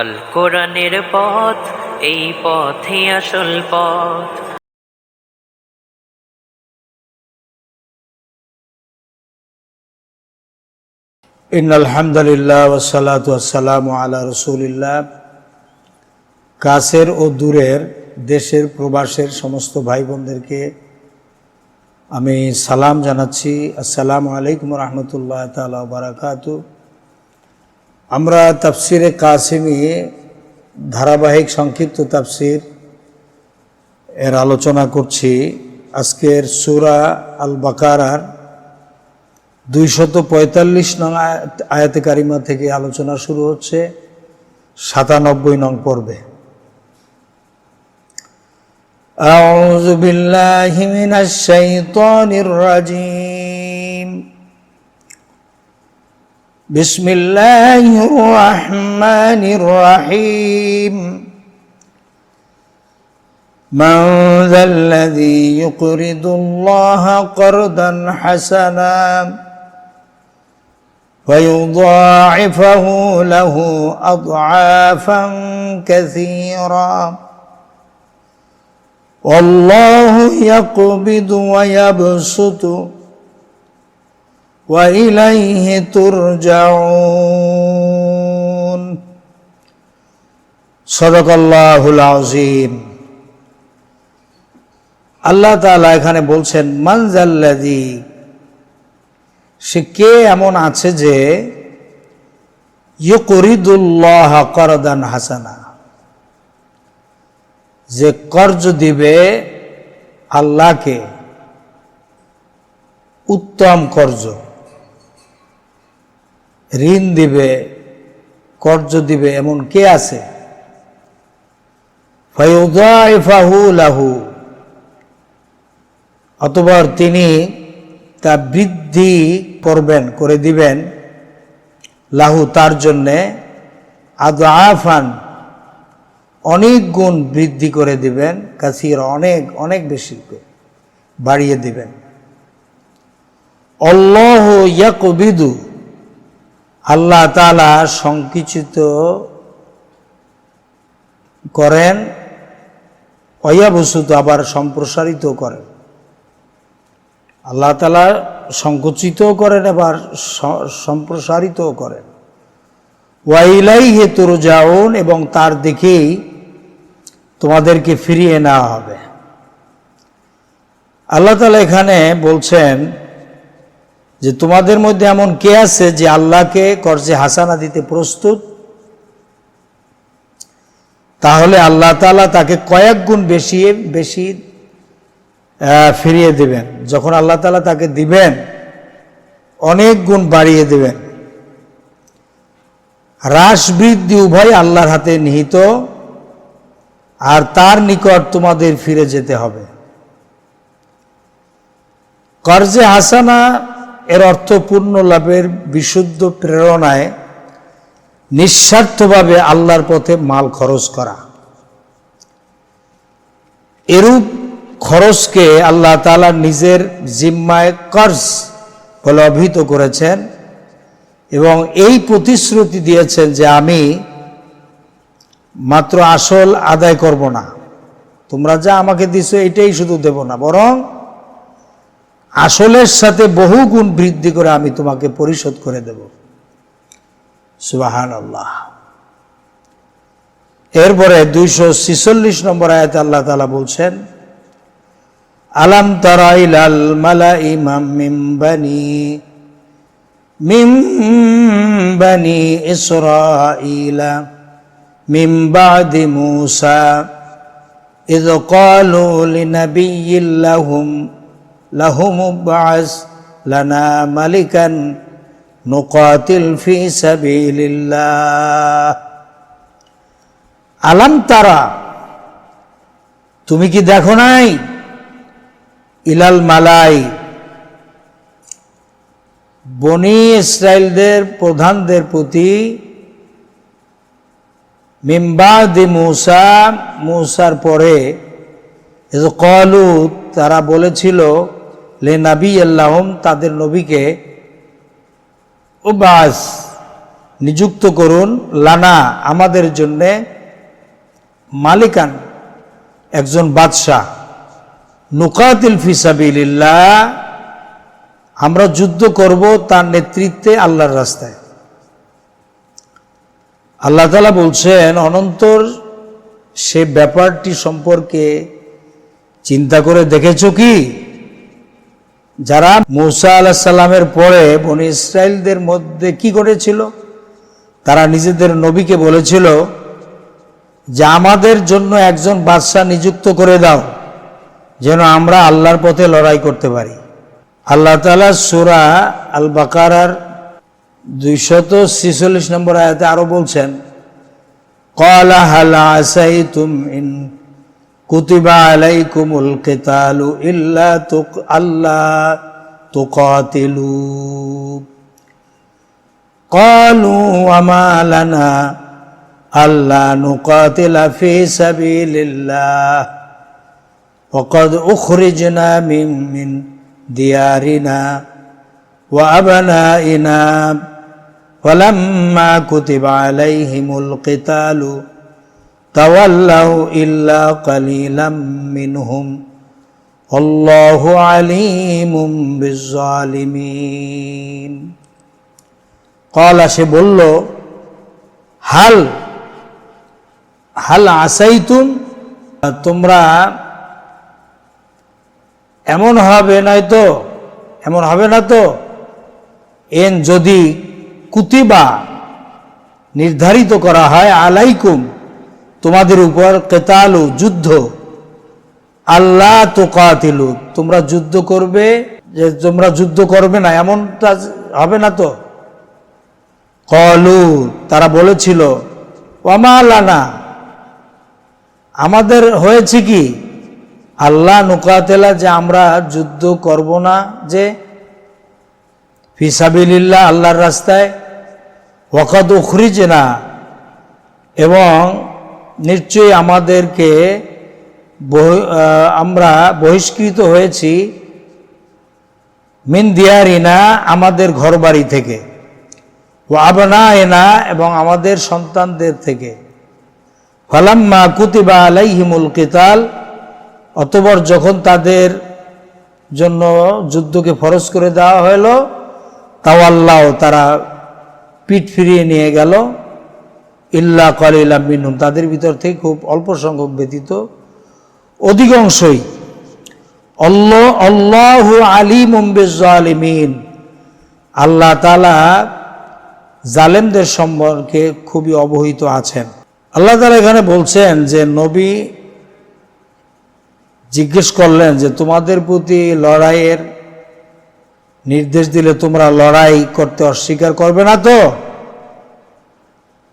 আল কোরআনের পথ, এই পথে আসল পথ। কাছের ও দূরের দেশের প্রবাসের সমস্ত ভাই বোনদেরকে আমি সালাম জানাচ্ছি। আসসালামু আলাইকুম রহমতুল্লাহ তালা বারাকাত আমরা তাফসিরে কাসিমি ধারাবাহিক সংক্ষিপ্ত তাফসির এর আলোচনা করছি আজকের সুরা আল বাকারার দুইশত পঁয়তাল্লিশ নং আয়াত- আয়াতে কারিমা থেকে আলোচনা শুরু হচ্ছে সাতানব্বই নং পর্বে أعوذ بالله من الشيطان الرجيم بسم الله الرحمن الرحيم. من ذا الذي يقرض الله قرضا حسنا ويضاعفه له أضعافا كثيرا. والله يقبض ويبسط. واليه ترجعون صدق الله العظيم আল্লাহ তাআলা এখানে বলছেন মানজাল্লাদি সে কে এমন আছে যে ইয়করিদুল্লাহ করদান হাসানা যে কর্জ দিবে আল্লাহকে উত্তম কর্জ ঋণ দিবে, কর্জ দিবে, এমন কে আছে? ফাহু লাহু। অতবার তিনি তা বৃদ্ধি করবেন, করে দিবেন লাহু তার জন্যে আফান অনেক গুণ বৃদ্ধি করে দিবেন, কাসির অনেক অনেক বেশি বাড়িয়ে দিবেন। অল্লাহ ইয়াকবিদু। আল্লাহ তালা সংকুচিত করেন অয়াবসুত আবার সম্প্রসারিত করেন। আল্লাহ তালা সংকুচিতও করেন, আবার সম্প্রসারিতও করেন। ওয়াইলাই হে যাওন এবং তার দিকেই তোমাদেরকে ফিরিয়ে নেওয়া হবে। আল্লাহ তালা এখানে বলছেন যে তোমাদের মধ্যে এমন কে আছে যে আল্লাহকে কর্জে হাসানা দিতে প্রস্তুত? তাহলে আল্লাহ তালা তাকে কয়েক গুণ বেশি বেশি ফিরিয়ে দেবেন। যখন আল্লাহ তালা তাকে দিবেন, অনেক গুণ বাড়িয়ে দেবেন। হ্রাস বৃদ্ধি উভয় আল্লাহর হাতে নিহিত, আর তার নিকট তোমাদের ফিরে যেতে হবে। কর্জে হাসানা এর অর্থ পূর্ণ লাভের বিশুদ্ধ প্রেরণায় নিঃস্বার্থভাবে আল্লাহর পথে মাল খরচ করা। এরূপ খরচকে আল্লাহ তাআলা নিজের জিম্মায় কর্জ বলে অভিহিত করেছেন এবং এই প্রতিশ্রুতি দিয়েছেন যে আমি মাত্র আসল আদায় করব না। তোমরা যা আমাকে দিছো, এটাই শুধু দেব না, বরং আসলের সাথে বহু গুণ বৃদ্ধি করে আমি তোমাকে পরিশোধ করে দেব সুবাহান আল্লাহ এরপরে দুইশো ছিচল্লিশ নম্বর আয়াতে আল্লাহ তালা বলছেন আলাম তারা ইলাল মালা ইমাম মিম্বানি من بني إسرائيل من بعد موسى إذ قالوا لنبي لهم লাহুমুবাস লানা মালিকান নুকাতিল ফি সাবিলিল্লাহ। আলাম তারা, তুমি কি দেখো নাই? ইলাল মালাই, বনি ইসরায়েলদের প্রধানদের প্রতি মিম্বাদি মূসা, মূসার পরে কলু তারা বলেছিল লে নবী আল্লাহম তাদের নবীকে ও বাস নিযুক্ত করুন, লানা, আমাদের জন্যে মালিকান একজন বাদশাহ। নুকাতিল ফিসাবিল্লাহ আমরা যুদ্ধ করব তার নেতৃত্বে আল্লাহর রাস্তায়। আল্লাহ তালা বলছেন, অনন্তর সে ব্যাপারটি সম্পর্কে চিন্তা করে দেখেছ কি? যারা মৌসা আলাহ সাল্লামের পরে বনি ইসরায়েলদের মধ্যে কি ঘটেছিল? তারা নিজেদের নবীকে বলেছিল যে, আমাদের জন্য একজন বাদশাহ নিযুক্ত করে দাও, যেন আমরা আল্লাহর পথে লড়াই করতে পারি। আল্লাহ তালা সুরা আল বাকারার দুইশত ছিচল্লিশ নম্বর আয়াতে আরও বলছেন, কলা হাল আসাইতুম ইন কুতিবা আলাইকুমুল কিতালু ইল্লা তুক আল্লাহ তুকাতিলু قالوا وما لنا ألا نقاتل في سبيل الله وقد أخرجنا من من ديارنا وأبنائنا فلما كتب عليهم القتال তাওয়াল্লাহু ইল্লা কালিলাম মিনহুম। আল্লাহু আলিমুম বিজ্জালিমিন। কলা সে বলল, হাল হাল আসাইতুম, তোমরা এমন হবে নয় তো, এমন হবে না তো, এন যদি কুতিবা নির্ধারিত করা হয় আলাইকুম তোমাদের উপর কেতালু, যুদ্ধ। আল্লাহ তো কাতিলু তোমরা যুদ্ধ করবে, যে তোমরা যুদ্ধ করবে না, এমনটা হবে না তো? কলু, তারা বলেছিল ওমালানা আমাদের হয়েছে কি? আল্লাহ নুকাতেলা যে আমরা যুদ্ধ করব না, যে ফিসাবিল্লাহ আল্লাহর রাস্তায়, ওয়াকাদ উখরিজ না এবং নিশ্চয়ই আমাদেরকে আমরা বহিষ্কৃত হয়েছি মিন দিয়ারিনা, আমাদের ঘরবাড়ি থেকে, ও আবনা এনা এবং আমাদের সন্তানদের থেকে। ফালাম্মা কুতিবা আলাইহিমুল কিতাল অতবর যখন তাদের জন্য যুদ্ধকে ফরজ করে দেওয়া হলো তাও আল্লাহ তারা পিঠ ফিরিয়ে নিয়ে গেল। ইল্লা কলিলা মিনুম তাদের ভিতর থেকে খুব অল্প সংখ্যক ব্যতীত অধিকাংশই অল্লাহ অল্লাহ আলিম আলিমিন আল্লাহ তালা জালেমদের সম্পর্কে খুবই অবহিত আছেন। আল্লাহ তালা এখানে বলছেন যে, নবী জিজ্ঞেস করলেন যে, তোমাদের প্রতি লড়াইয়ের নির্দেশ দিলে তোমরা লড়াই করতে অস্বীকার করবে না তো?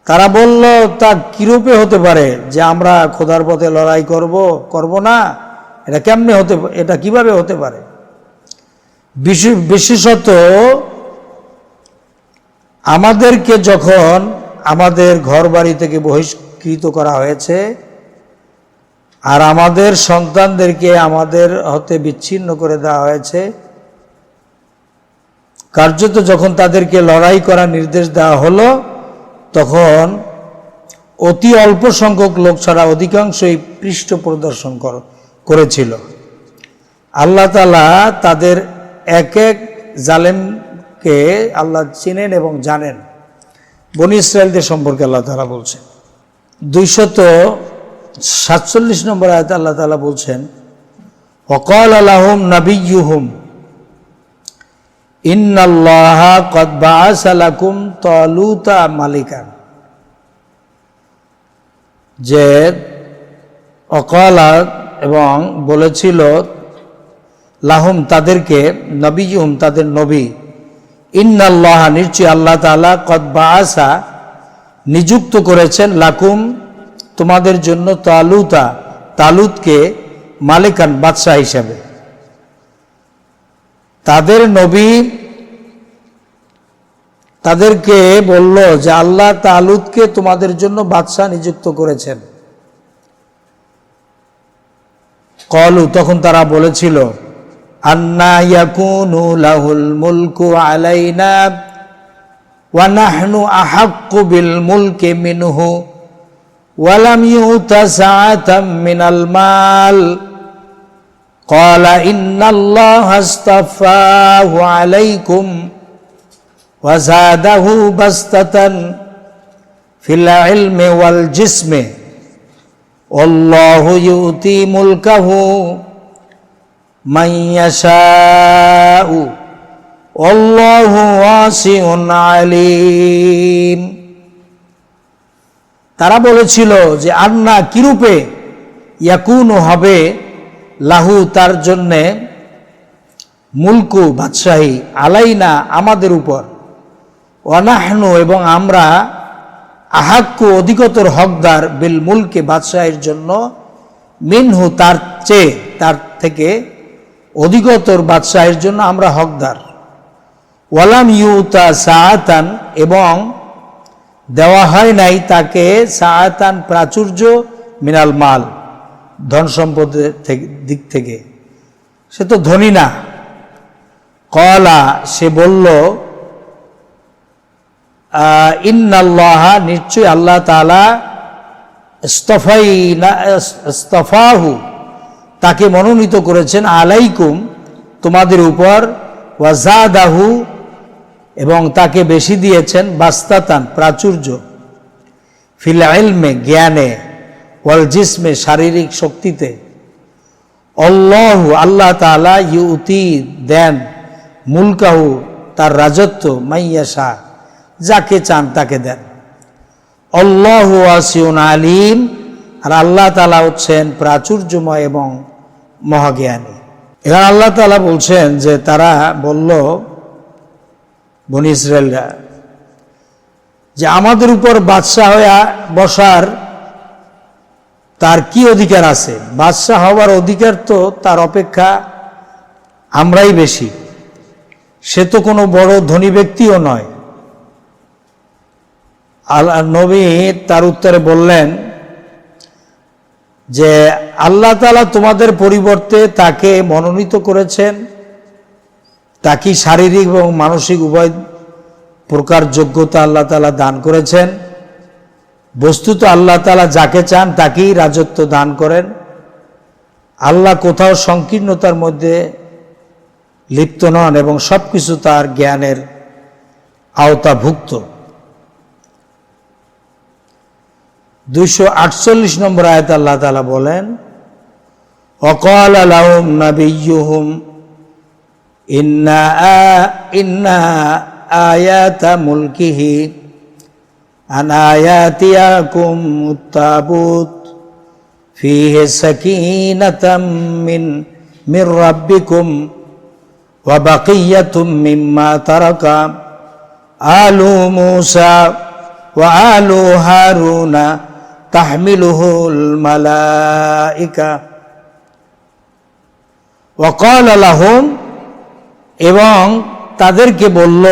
তারা বলল, তা কিরূপে হতে পারে যে আমরা খোদার পথে লড়াই করব করব না? এটা কেমনে হতে এটা কীভাবে হতে পারে? বিশেষ- বিশেষত আমাদেরকে যখন আমাদের ঘর বাড়ি থেকে বহিষ্কৃত করা হয়েছে, আর আমাদের সন্তানদেরকে আমাদের হতে বিচ্ছিন্ন করে দেওয়া হয়েছে, কার্যত যখন তাদেরকে লড়াই করার নির্দেশ দেওয়া হলো তখন অতি অল্প সংখ্যক লোক ছাড়া অধিকাংশই পৃষ্ঠ প্রদর্শন করেছিল। আল্লাহ তালা তাদের এক এক জালেমকে আল্লাহ চিনেন এবং জানেন। বনি ইসরায়েলদের সম্পর্কে আল্লাহ তালা বলছেন। দুইশত সাতচল্লিশ নম্বর আয়তে আল্লাহ তালা বলছেন অকল আলাহুম নাবিয়ুহুম ইন্নাল্লাহ কদ বাআসালাকুম তালুতা মালিকান। যে অকালা এবং বলেছিল, লাহুম তাদেরকে, নবীহুম তাদের নবী, ইন্নাল্লাহ নিশ্চয় আল্লাহ তাআলা কদ বাআসা নিযুক্ত করেছেন, লাকুম তোমাদের জন্য তালুতা, তালুতকে মালিকান, বাদশাহ হিসাবে। তাদের নবী তাদেরকে বলল যে আল্লাহ তালুদকে তোমাদের জন্য বাদশাহ নিযুক্ত করেছেন। কলু, তখন তারা বলেছিল, আন্না লাহুল মুলকু আলাইনা قال إن الله اصطفاه عليكم وزاده بسطة في العلم والجسم والله يؤتي ملكه من يشاء والله واسع عليم তারা বলেছিল যে আন্না কিরূপে ইয়াকুন হবে লাহু তার জন্যে মুলকু বাদশাহী আলাইনা আমাদের উপর। অনাহনু এবং আমরা আহাক্কু অধিকতর হকদার বিল মুলকে বাদশাহের জন্য মিনহু তার চেয়ে তার থেকে অধিকতর বাদশাহের জন্য আমরা হকদার। ওয়ালাম ইউতা সাহাতান এবং দেওয়া হয় নাই তাকে সাহাতান প্রাচুর্য মিনাল মাল। ধন সম্পদের দিক থেকে। সে তো ধনী না। কলা, সে বলল ইন্নাল্লাহ নিশ্চয় আল্লাহ তালা স্তফাহু তাকে মনোনীত করেছেন, আলাইকুম, তোমাদের উপর ওয়াজাদাহু এবং তাকে বেশি দিয়েছেন, বাস্তাতান, প্রাচুর্য। ফিল জ্ঞানে। ওয়াল জিসমে, শারীরিক শক্তিতে। অল্লাহু আল্লাহ তালা ইউতি দেন মুলকাহু, তার রাজত্ব মাইয়া শাহ যাকে চান তাকে দেন। অল্লাহু আসিউন আলিম, আর আল্লাহ তালা হচ্ছেন প্রাচুর্যময় এবং মহাজ্ঞানী। এখানে আল্লাহ তালা বলছেন যে তারা বলল, বনি যে আমাদের উপর বাদশাহ হয়ে বসার তার কি অধিকার আছে? বাদশাহ হওয়ার অধিকার তো তার অপেক্ষা আমরাই বেশি। সে তো কোনো বড় ধনী ব্যক্তিও নয়। আল্লাহ নবী তার উত্তরে বললেন যে, আল্লাহ তালা তোমাদের পরিবর্তে তাকে মনোনীত করেছেন। তাকে শারীরিক এবং মানসিক উভয় প্রকার যোগ্যতা আল্লাহ তালা দান করেছেন? বস্তুত আল্লাহ তালা যাকে চান তাকেই রাজত্ব দান করেন। আল্লাহ কোথাও সংকীর্ণতার মধ্যে লিপ্ত নন এবং সব কিছু তার জ্ঞানের আওতাভুক্ত। দুইশো আটচল্লিশ নম্বর আয়ত আল্লাহ তালা বলেন, অকল আলাহম নাবিয়ুহুম ইন্না ইন্না আয়াতা মুলকিহি আন আয়াতিয়াকুম التابوت فيه سكينة من من ربكم وبقية مما ترك آل موسى وآل هارون تحمله الملائكة وقال لهم এবং তাদেরকে বলল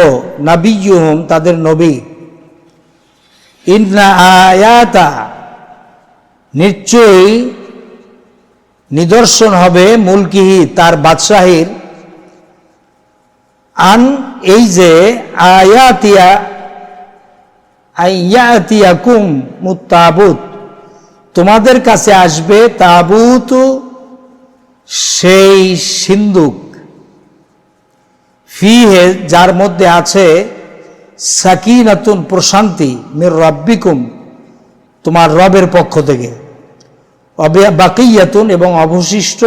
নাবিয়ুহুম তাদের নবী ইন্না আয়াতা নিশ্চয়ই নিদর্শন হবে মুলকিহি তার বাদশাহীর। আন এই যে আয়াতিয়া, আইয়াতিয়াকুম মুতাবুত তোমাদের কাছে আসবে তাবুত সেই সিন্দুক ফিহে যার মধ্যে আছে সাকিনাতুন প্রশান্তি মির রব্বিকুম, তোমার রবের পক্ষ থেকে। বাকিয়াতুন এবং অবশিষ্ট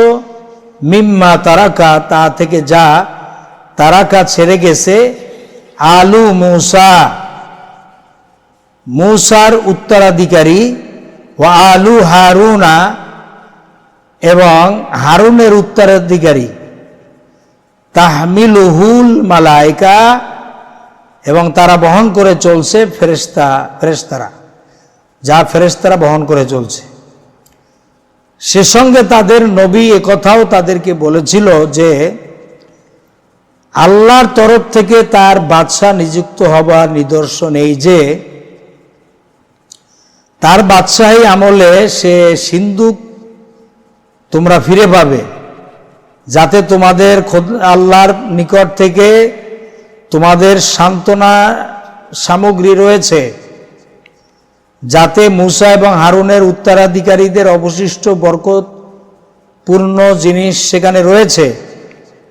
মিম্মা তারাকা, তা থেকে যা তারাকা ছেড়ে গেছে, আলু মূসা। মূসার উত্তরাধিকারী ও আলু হারুনা এবং হারুনের উত্তরাধিকারী। তাহমিলুহুল মালাইকা এবং তারা বহন করে চলছে ফেরেস্তা ফেরেস্তারা যা ফেরেস্তারা বহন করে চলছে। সে সঙ্গে তাদের নবী কথাও তাদেরকে বলেছিল যে, আল্লাহর তরফ থেকে তার বাদশাহ নিযুক্ত হবার নিদর্শন এই যে, তার বাদশাহী আমলে সে সিন্ধুক তোমরা ফিরে পাবে, যাতে তোমাদের আল্লাহর নিকট থেকে তোমাদের সান্ত্বনা সামগ্রী রয়েছে, যাতে মুসা এবং হারুনের উত্তরাধিকারীদের অবশিষ্ট বরকত পূর্ণ জিনিস সেখানে রয়েছে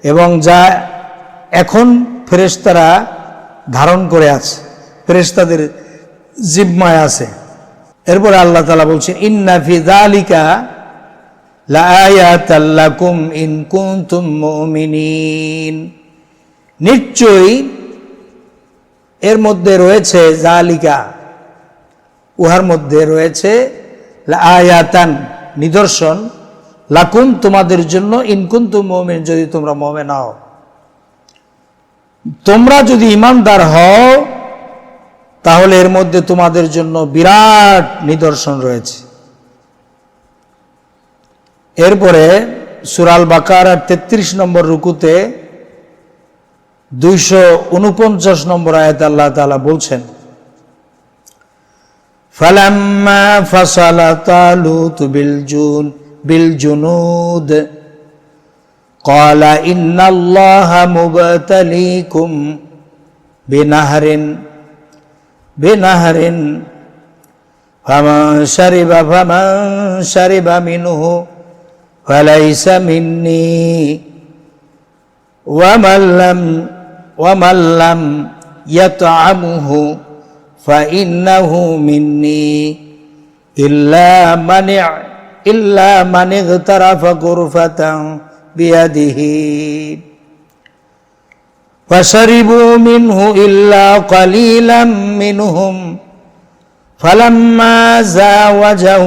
এবং যা এখন ফেরেশতারা ধারণ করে আছে, ফেরেশতাদের জিম্মায় আছে। এরপরে আল্লাহ তালা বলছেন, ইন্না ফি যালিকা লাআয়াতাল লাকুম ইন কুনতুম মুমিনিন। নিশ্চয়ই এর মধ্যে রয়েছে জালিকা। উহার মধ্যে রয়েছে আয়াতান নিদর্শন। লাকুম, তোমাদের জন্য ইনকুন্তু মোমেন যদি তোমরা মোমে নাও তোমরা যদি ইমানদার হও, তাহলে এর মধ্যে তোমাদের জন্য বিরাট নিদর্শন রয়েছে। এরপরে সুরাল বাকার আর তেত্রিশ নম্বর রুকুতে দুইশো উনপঞ্চাশ নম্বর আয়াত আল্লাহ তালা বলছেন فلما فصل طالوت بالجون بالجنود قال إن الله مبتليكم بنهر بنهر فمن شرب فمن شرب منه فليس مني ومن لم ومن لم يطعمه فإنه مني إلا من إلا من اغترف غرفة بيده فشربوا منه إلا قليلا منهم فلما زاوجه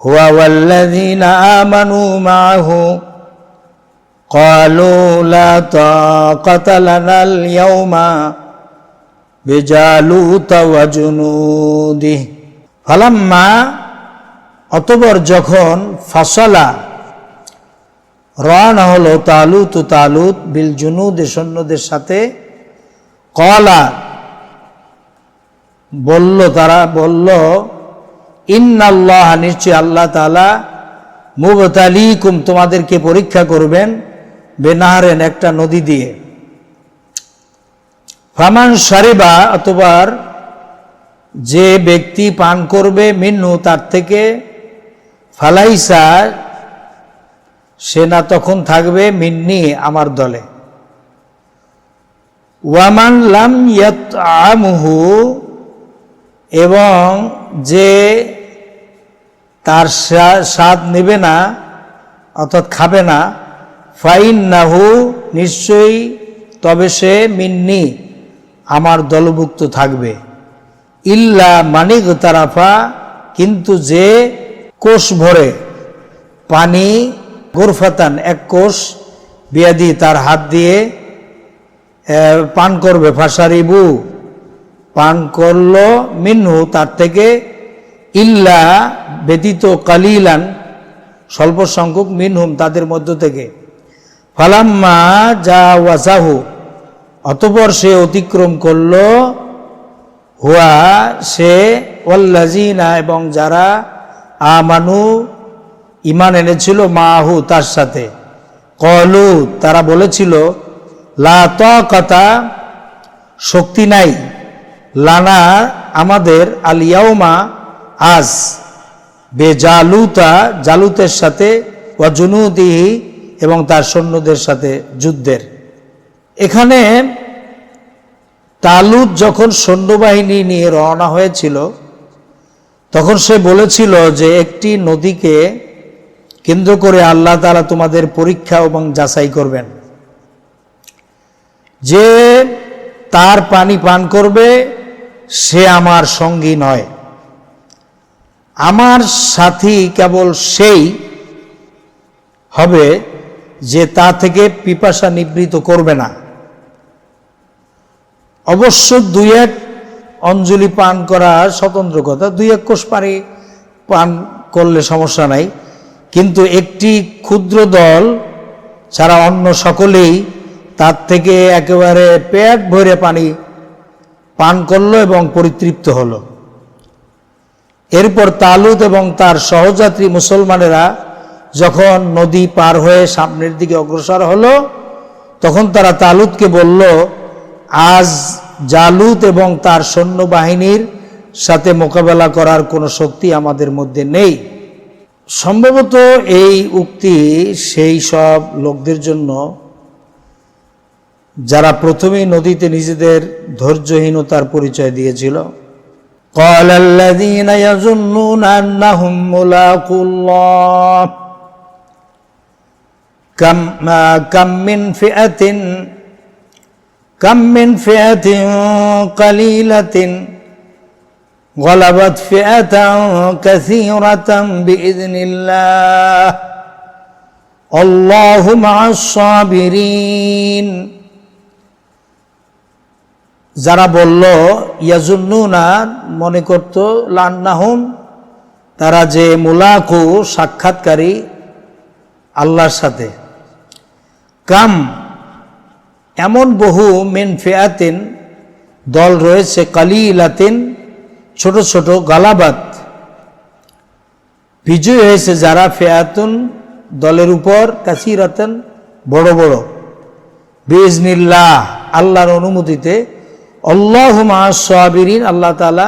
هو والذين آمنوا معه قالوا لا طاقة لنا اليوم বেজালুত ওয়াজুনুদিহ ফালাম্মা অতবর যখন ফসলা রওনা হলো তালুত তালুত বিল জুনুদ সৈন্যদের সাথে কলা বলল তারা বলল ইন্নাল্লাহ নিশ্চয় আল্লাহ তালা মুবতালিকুম তোমাদেরকে পরীক্ষা করবেন বেনাহারেন একটা নদী দিয়ে। ফামান সারিবা অতবার যে ব্যক্তি পান করবে মিন্নু তার থেকে, ফালাইসা, সে না তখন থাকবে মিন্নি আমার দলে। ওয়ামান লাম আমহু এবং যে তার স্বাদ নেবে না, অর্থাৎ খাবে না ফাইন নাহু নিশ্চয়ই তবে সে মিন্নি, আমার দলভুক্ত থাকবে। ইল্লা মানিক তারাফা কিন্তু যে কোষ ভরে, পানি গোরফাতান, এক কোষ বিয়াদি তার হাত দিয়ে পান করবে ফাঁসারিবু পান করল মিনহু তার থেকে, ইল্লা ব্যতীত কালিলান, স্বল্প সংখ্যক মিনহুম তাদের মধ্য থেকে। ফালাম্মা যা ওয়াজাহু অতপর সে অতিক্রম করল, হুয়া সে ওল্লাজিনা এবং যারা আমানু ইমান এনেছিল মাহু তার সাথে। কলু, তারা বলেছিল, লা কথা শক্তি নাই, লানা আমাদের আলিয়াউমা আজ বেজালুতা জালুতের সাথে ওয়াজুনুদিহি এবং তার সৈন্যদের সাথে যুদ্ধের। এখানে তালুত যখন সৈন্যবাহিনী নিয়ে রওনা হয়েছিল, তখন সে বলেছিল যে একটি নদীকে কেন্দ্র করে আল্লাহ তালা তোমাদের পরীক্ষা এবং যাচাই করবেন। যে তার পানি পান করবে, সে আমার সঙ্গী নয়। আমার সাথী কেবল সেই হবে যে তা থেকে পিপাসা নিবৃত করবে না। অবশ্য দুই এক অঞ্জলি পান করা স্বতন্ত্র কথা, দুই এক কোষ পানি পান করলে সমস্যা নাই। কিন্তু একটি ক্ষুদ্র দল ছাড়া অন্য সকলেই তার থেকে একেবারে পেট ভরে পানি পান করল এবং পরিতৃপ্ত হল। এরপর তালুত এবং তার সহযাত্রী মুসলমানেরা যখন নদী পার হয়ে সামনের দিকে অগ্রসর হলো তখন তারা তালুতকে বলল আজ জালুত এবং তার সৈন্যবাহিনীর সাথে মোকাবেলা করার কোনো শক্তি আমাদের মধ্যে নেই সম্ভবত এই উক্তি সেই সব লোকদের জন্য যারা প্রথমেই নদীতে নিজেদের ধৈর্যহীনতার পরিচয় দিয়েছিল قال الذين يظنون أنهم ملاقو الله كم ما كم من فئة كم من فئة قليلة غلبت فئة كثيرة بإذن الله الله مع الصابرين যারা বলল ইয়াজুন্নুনা মনে করত লান্নাহুম তারা যে মুলাকু সাক্ষাৎকারী আল্লাহর সাথে কাম। এমন বহু মেন ফেয়াতিন দল রয়েছে, কালিলাতিন, ছোট ছোট গালাবাত। বিজয় হয়েছে যারা ফেয়াতুন দলের উপর, কাসিরাতেন বড় বড়। বিজনিল্লাহ আল্লাহর অনুমতিতে। আল্লাহ সাবিরিন আল্লাহ তালা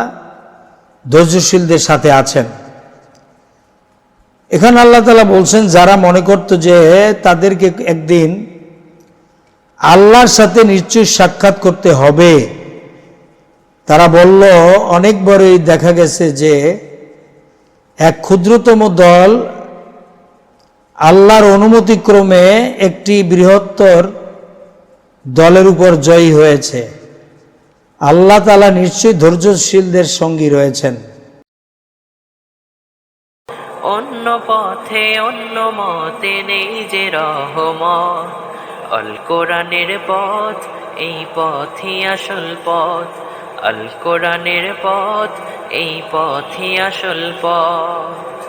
ধৈর্যশীলদের সাথে আছেন। এখানে আল্লাহ তালা বলছেন, যারা মনে করত যে তাদেরকে একদিন আল্লাহর সাথে নিশ্চয়ই সাক্ষাৎ করতে হবে। তারা বলল অনেকবারই দেখা গেছে যে এক ক্ষুদ্রতম দল আল্লাহর অনুমতিক্রমে একটি বৃহত্তর দলের উপর জয়ী হয়েছে। আল্লাহ তালা নিশ্চয়ই ধৈর্যশীলদের সঙ্গী রয়েছেন। অন্য পথে অন্য মতে নেই যে রহমত। অল কোরআনের পথ এই পথই আসল পথ। আল কোরআনের পথ এই পথই আসল পথ।